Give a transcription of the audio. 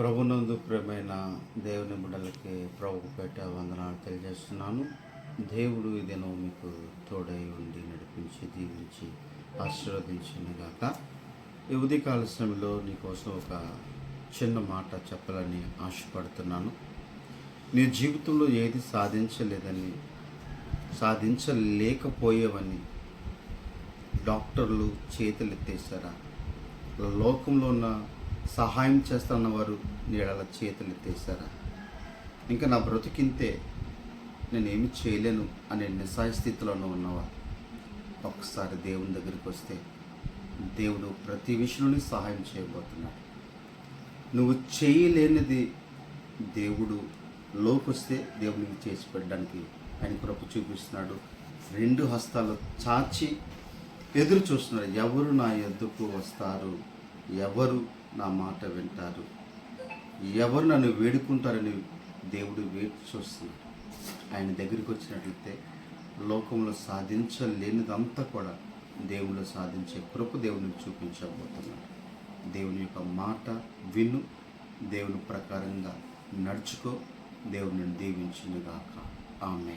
ప్రభునందు ప్రేమైన దేవుని బిడ్డలకి ప్రభు పెట్ట వందనాలు తెలియజేస్తున్నాను. దేవుడు ఇదేనో మీకు తోడై ఉండి నడిపించి దీవించి ఆశీర్వదించిన గాక. ఈ ఉదయకాల సమయంలో నీకోసం ఒక చిన్న మాట చెప్పాలని ఆశపడుతున్నాను. నీ జీవితంలో ఏది సాధించలేదని సాధించలేకపోయేవని డాక్టర్లు చేతులు ఎత్తేసారా లోకంలో ఉన్న సహాయం చేస్తున్న వారు నీడల చేతులెత్తేశారా? ఇంకా నా బ్రతికింతే నేనేమి చేయలేను అనే నిస్సాయ స్థితిలోనూ ఉన్నవా? ఒక్కసారి దేవుని దగ్గరికి వస్తే దేవుడు ప్రతి విషయంలోని సహాయం చేయబోతున్నాడు. నువ్వు చేయలేనిది దేవుడు లోకొస్తే దేవునికి చేసి పెట్టడానికి ఆయన కృప చూపిస్తున్నాడు. రెండు హస్తాలు చాచి ఎదురు చూస్తున్నాడు. ఎవరు నా ఎద్దుకు వస్తారు? ఎవరు నా మాట వింటారు. ఎవరు నన్ను వేడుకుంటారని దేవుడు వేచి చూస్తున్నాడు ఆయన దగ్గరికి వచ్చినట్లయితే లోకంలో సాధించలేనిదంతా కూడా దేవుడు సాధించే కృప దేవునికి చూపించబోతున్నాడు. దేవుని యొక్క మాట విను దేవుని ప్రకారంగా నడుచుకో దేవుని దీవించునుగాక. ఆమె